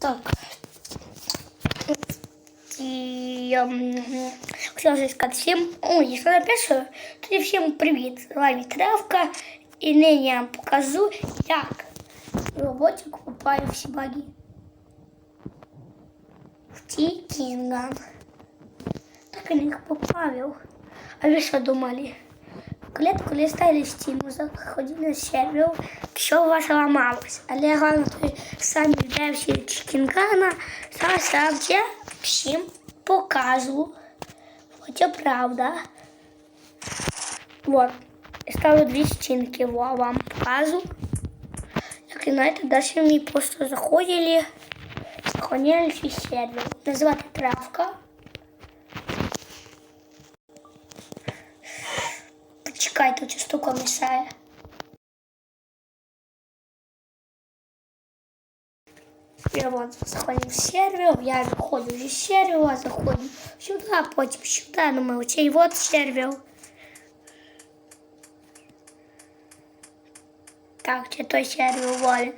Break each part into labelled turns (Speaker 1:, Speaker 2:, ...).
Speaker 1: Так. І ем, хотіла сказати всім, ой, якщо напишу, тоді всім привіт. З вами Травка. І нині я вам покажу, як роботик купаю всі баги. В Тикинган. Так и их поправил. А вы что думали? Клетку листали стіну, заходили на сервер, все у вас ламалось. Але головне, той самі версії Чикінгана, зараз я вже всім покажу. Хоча правда. Вот. Ставлю дві стінки, вам покажу. Як і знаєте, далі мені просто заходили, заходили свій сервер. Називати травка. Почекайте, ця штука мішає. Я вот заходим в сервер, я заходжу зі сервера, заходим сюди, потім сюди, думаю, цей вот сервер. Так, це той сервер волен.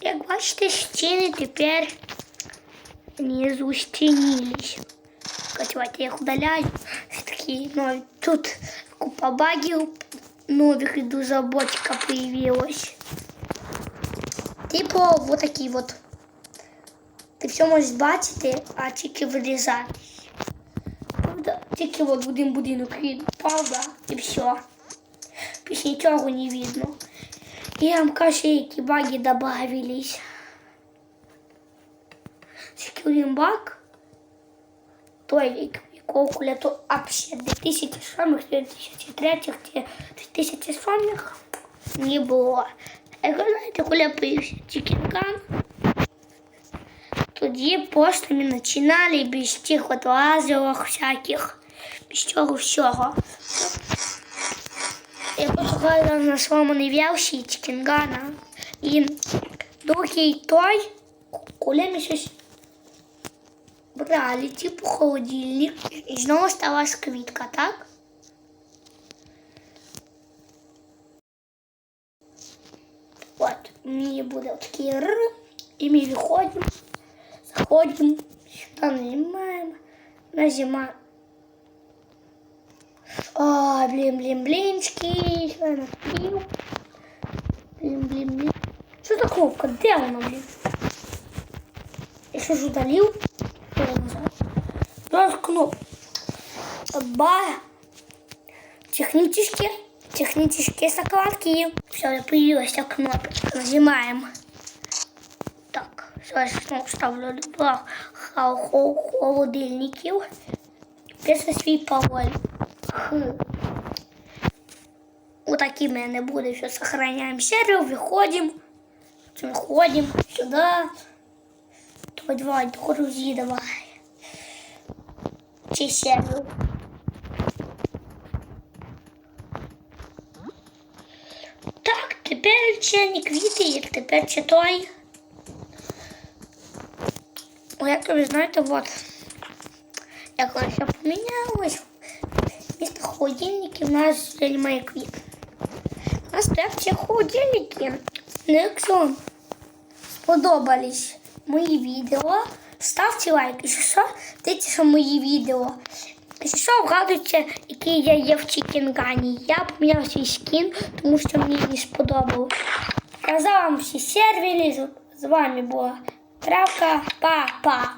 Speaker 1: Як бачите, стіни тепер не зустінились. Давайте я их удаляю. Все таки нові. Тут купа багів нових і дуже бочка появилась. Типу, вот такі вот. Ти все можеш бачити, а тільки вирізатись. Правда? Тільки от один будинок видно, правда? І все. Більше нічого не видно. І я вам кажу, які баги добавились. Тільки один баг той вік, якого куляту вообще 2007 2003 2007 не було. А як ви знаєте, коли появився Чікінган, тоді просто ми починали без тих от лазерів всяких, без цього всього. Я просто граю на своєму версії Чікінгана. І другий той, коли ми щось брали, типу холодильник, і знову сталась квітка, так? От, мені буде такий р, і ми виходимо, заходимо, сюди нажимаємо, нажимаємо. А, блин, блин, блинчики, що я напів. Блин, блин, блин. Що за кнопка? Де вона, блин? Я що ж удалив? Раз кнопку. Ба. Технические, технические закладки. Все, появилась кнопочка. Нажимаем. Так, зараз снова ставлю два холодильників. Після свій пароль. Х. Отакий в мене буде. Все, сохраняем сервер, виходим. Виходим сюда. Давай, давай, грузи, давай. Чи сервер. Так, тепер ще не квіти, як тепер ще той. О, як ви знаєте, от. Як воно все помінялось. Вместо холодильників у нас вже немає квіт. У нас стоять ще холодильники. Ну, якщо вам сподобались мої відео, ставте лайк. якщо що, дивіться мої відео. Якщо що, вгадуйте, який я є в Чікінгані. Я поміняв свій скін, тому що мені не сподобалось. Казав вам всі сервери. З вами була Травка. Па-па.